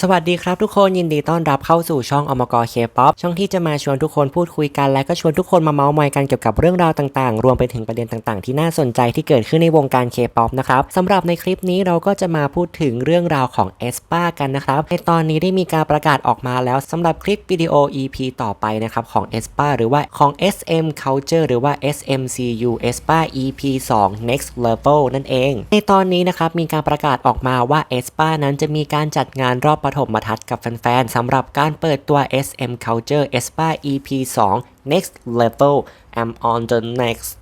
สวัสดีครับทุกคนยินดีต้อนรับเข้าสู่ช่องอมกเคป๊อปช่องที่จะมาชวนทุกคนพูดคุยกัน และก็ชวนทุกคนมาเมาส์มอยกันเกี่ยวกับเรื่องราวต่างๆ รวมไปถึงประเด็นต่างๆ ที่น่าสนใจที่เกิดขึ้นในวงการเคป๊อปนะครับสำหรับในคลิปนี้เราก็จะมาพูดถึงเรื่องราวของเอสปากันนะครับในตอนนี้ได้มีการประกาศออกมาแล้วสำหรับคลิปวิดีโอ EP ต่อไปนะครับของเอสปาหรือว่าของ SM Culture หรือว่า SMCU เอสปา EP 2 Next Level นั่นเอง ในตอนนี้นะครับมีการประกาศออกมาว่าเอสปานั้นจะมีการจัดงานรอบปฐมทัศน์กับแฟนๆสำหรับการเปิดตัว SM Culture ESPA EP 2 Next Level I'm on the next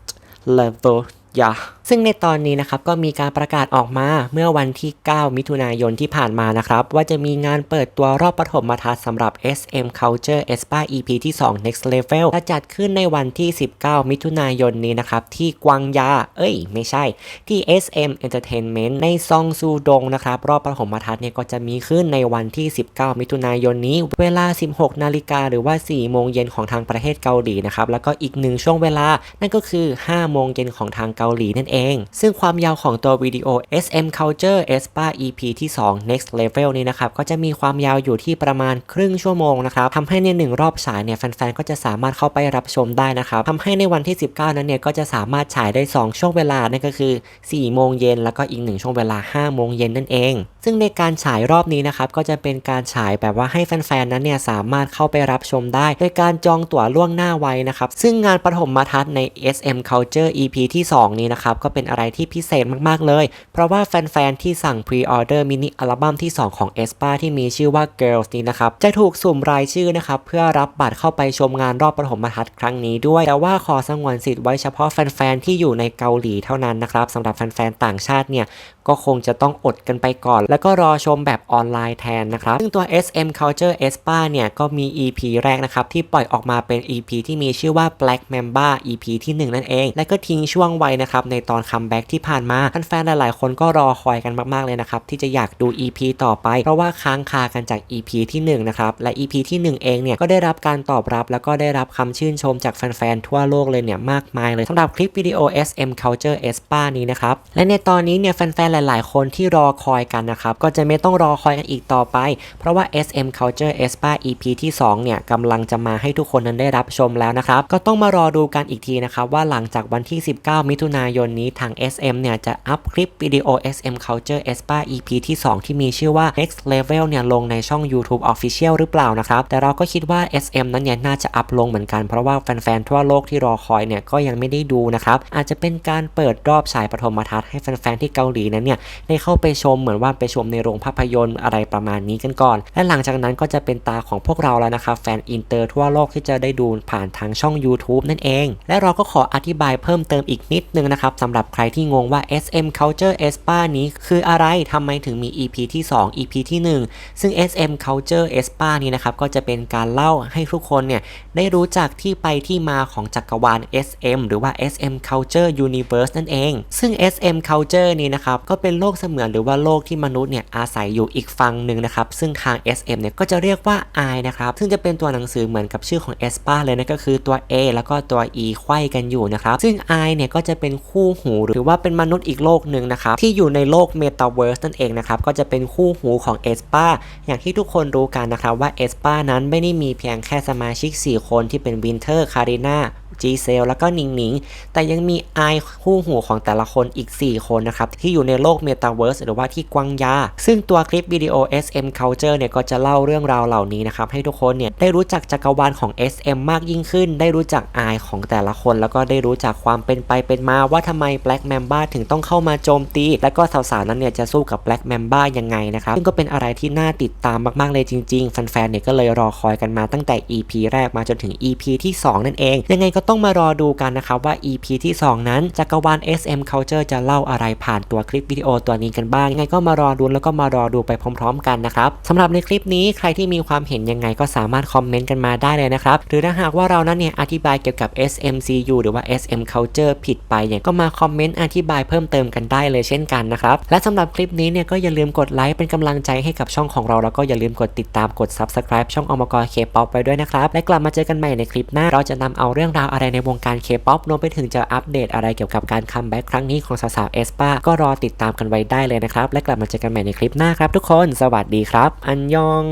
level yeah ซึ่งในตอนนี้นะครับก็มีการประกาศออกมาเมื่อวันที่ 9 มิถุนายนที่ผ่านมานะครับว่าจะมีงานเปิดตัวรอบปฐมทัศน์สำหรับ SM Culture ESPA EP ที่ 2 Next Level จะจัดขึ้นในวันที่ 19 มิถุนายนนี้นะครับที่กวางยา เอ้ย ไม่ใช่ ที่ SM Entertainment ในซองซูดงนะครับรอบปฐมทัศน์เนี่ยก็จะมีขึ้นในวันที่ 19 มิถุนายนนี้ เวลา 16 นาฬิกาหรือว่า 4 โมงเย็นของทางประเทศเกาหลีนะครับแล้วก็อีกหนึ่งช่วงเวลานั่นก็คือ 5 โมงเย็นของทางเกาหลีนั่นเองซึ่งความยาวของตัววิดีโอ SM Culture ESPA EP ที่ 2 Next Level นี้นะครับ ก็จะมีความยาวอยู่ที่ประมาณครึ่งชั่วโมงนะครับทำให้ในหนึ่งรอบฉายเนี่ยแฟนๆ ก็จะสามารถเข้าไปรับชมได้นะครับทำให้ในวันที่ 19 นั้นเนี่ยก็จะสามารถฉายได้ 2 ช่วงเวลา นั่นก็คือ 4 โมงเย็นแล้วก็อีกหนึ่งช่วงเวลา 5 โมงเย็นนั่นเอง ซึ่งในการฉายรอบนี้นะครับก็จะเป็นการฉายแบบว่าให้แฟนๆ นั้นเนี่ยสามารถเข้าไปรับชมได้ โดยการจองตั๋วล่วงหน้าไว้นะครับ ซึ่งงานปฐมทัศน์ใน SM Culture EP ที่ 2 นี้นะครับก็เป็นอะไรที่พิเศษมากๆเลย เพราะว่าแฟนๆ ที่สั่งพรีออเดอร์มินิอัลบั้มที่ 2 ของ e s p a ที่มีชื่อว่า Girls นี้นะครับ จะถูกสุ่มรายชื่อนะครับ เพื่อรับบัตรเข้าไปชมงานรอบปฐมทัศน์ครั้งนี้ด้วย แต่ว่าขอสงวนสิทธิ์ไว้เฉพาะแฟนๆ ที่อยู่ในเกาหลีเท่านั้นนะครับสำหรับแฟนๆ ต่างชาติเนี่ยก็คงจะต้องอดกันไปก่อน แล้วก็รอชมแบบออนไลน์แทนนะครับ ซึ่งตัว SM Culture ESPA เนี่ยก็มี EP แรกนะครับ ที่ปล่อยออกมาเป็น EP ที่มีชื่อว่า Black Mamba EP ที่ 1 นั่นเอง และก็ทิ้งช่วงไว้นะครับในตอนคัมแบ็กที่ผ่านมาแฟนๆหลายๆคนก็รอคอยกันมากๆเลยนะครับที่จะอยากดู EP ต่อไป เพราะว่าค้างคากันจาก EP ที่1นะครับและ EP ที่ 1 เองเนี่ยก็ได้รับการตอบรับ แล้วก็ได้รับคำชื่นชมจากแฟนๆทั่วโลกเลยเนี่ยมากมายเลยสำหรับคลิปวิดีโอ SM Culture ESPA นี้นะครับและในตอนนี้เนี่ยแฟนๆหลาย ๆ คนที่รอคอยกันนะครับก็จะไม่ต้องรอคอยกันอีกต่อไป เพราะว่า SM Culture ESPA EP ที่2เนี่ยกำลังจะมาให้ทุกคนนั้นได้รับชมแล้วนะครับก็ต้องมารอดูกันอีกทีนะครับว่าหลังจากวันที่ 19 มิถุนายนนี้ทาง SM เนี่ยจะอัพคลิปวิดีโอ SM Culture ESPA EP ที่ 2 ที่มีชื่อว่า Next Level เนี่ยลงในช่อง YouTube Official หรือเปล่านะครับ แต่เราก็คิดว่า SM นั้นเนี่ยน่าจะอัพลงเหมือนกัน เพราะว่าแฟนๆ ทั่วโลกที่รอคอยเนี่ยก็ยังไม่ได้ดูนะครับ อาจจะเป็นการเปิดรอบฉายปฐมทัศน์ให้แฟนๆ ที่เกาหลีนั้นเนี่ยได้เข้าไปชมเหมือนว่าไปชมในโรงภาพยนตร์อะไรประมาณนี้กันก่อน และหลังจากนั้นก็จะเป็นตาของพวกเราแล้วนะครับแฟนอินเตอร์ทั่วโลกที่จะได้ดูผ่านทางช่อง YouTube นั่นเอง และเราก็ขออธิบายเพิ่มเติมอีกนิดนึงนะครับสำำหรับใครที่งงว่า SM Culture ESPA นี้คืออะไรทำไมถึงมี EP ที่ 2 EP ที่ 1 ซึ่ง SM Culture ESPA นี้นะครับก็จะเป็นการเล่าให้ทุกคนเนี่ยได้รู้จักที่ไปที่มาของจักรวาล SM หรือว่า SM Culture Universe นั่นเอง ซึ่ง SM Culture นี้นะครับก็เป็นโลกเสมือนหรือว่าโลกที่มนุษย์เนี่ยอาศัยอยู่อีกฝั่งหนึ่งนะครับซึ่งทาง SM เนี่ยก็จะเรียกว่า I นะครับซึ่งจะเป็นตัวหนังสือเหมือนกับชื่อของ ESPA เลยนะก็คือตัว A แล้วก็ตัว E ไขว้กันอยู่นะครับซึ่ง I เนี่ยก็จะเป็นคู่หูหรือว่าเป็นมนุษย์อีกโลกหนึ่งนะครับที่อยู่ในโลกเมตาเวิร์สนั่นเองนะครับก็จะเป็นคู่หูของเอสปาอย่างที่ทุกคนรู้กันนะครับว่าเอสปานั้นไม่ได้มีเพียงแค่สมาชิก 4 คนที่เป็นวินเทอร์คาริน่า จีเซลแล้วก็นิงนิงแต่ยังมีไอคู่หูของแต่ละคนอีก 4 คนนะครับ ที่อยู่ในโลกเมตาเวิร์สหรือว่าที่กวางยา ซึ่งตัวคลิปวิดีโอ SM Culture เนี่ยก็จะเล่าเรื่องราวเหล่านี้นะครับ ให้ทุกคนเนี่ยได้รู้จักจักรวาลของ SM มากยิ่งขึ้น ได้รู้จักไอของแต่ละคน แล้วก็ได้รู้จักความเป็นไปเป็นมาว่าทำไม Black Mamba ถึงต้องเข้ามาโจมตี และก็สาวๆนั้นเนี่ยจะสู้กับ Black Mamba ยังไงนะครับ ซึ่งก็เป็นอะไรที่น่าติดตามมากๆเลยจริงๆแฟนๆเนี่ยก็เลยรอคอยกันมาตั้งแต่ EP แรกมาจนถึง EP ที่สองนั่นเอง ยังไงก็ต้ององมารอดูกันนะครับว่า EP ที่ 2 นั้นจักรวาล SM Culture จะเล่าอะไรผ่านตัวคลิปวิดีโอตัวนี้กันบ้างยังไงก็มารอดูแล้วก็มารอดูไปพร้อม ๆ กันนะครับสำหรับในคลิปนี้ใครที่มีความเห็นยังไงก็สามารถคอมเมนต์กันมาได้เลยนะครับหรือถ้าหากว่าเรานั้นเนี่ยอธิบายเกี่ยวกับ SMCU หรือว่า SM Culture ผิดไปเนี่ยก็มาคอมเมนต์อธิบายเพิ่มเติมกันได้เลยเช่นกันนะครับและสำหรับคลิปนี้เนี่ยก็อย่าลืมกดไลค์เป็นกำลังใจให้กับช่องของเราแล้วก็อย่าลืมกดติดตามกด Subscribe ช่องอมกเคป๊อปไปด้วยนะครับและกลับมาเจอกันใหม่ในคลิปหน้าเราจะนำเอาเรื่องราวอะไรในวงการเคป๊อปรวมไปถึงจะอัปเดตอะไรเกี่ยวกับการคัมแบ็กครั้งนี้ของสาวๆเอสปาก็รอติดตามกันไว้ได้เลยนะครับ และกลับมาเจอกันใหม่ในคลิปหน้าครับทุกคน สวัสดีครับ อันยอง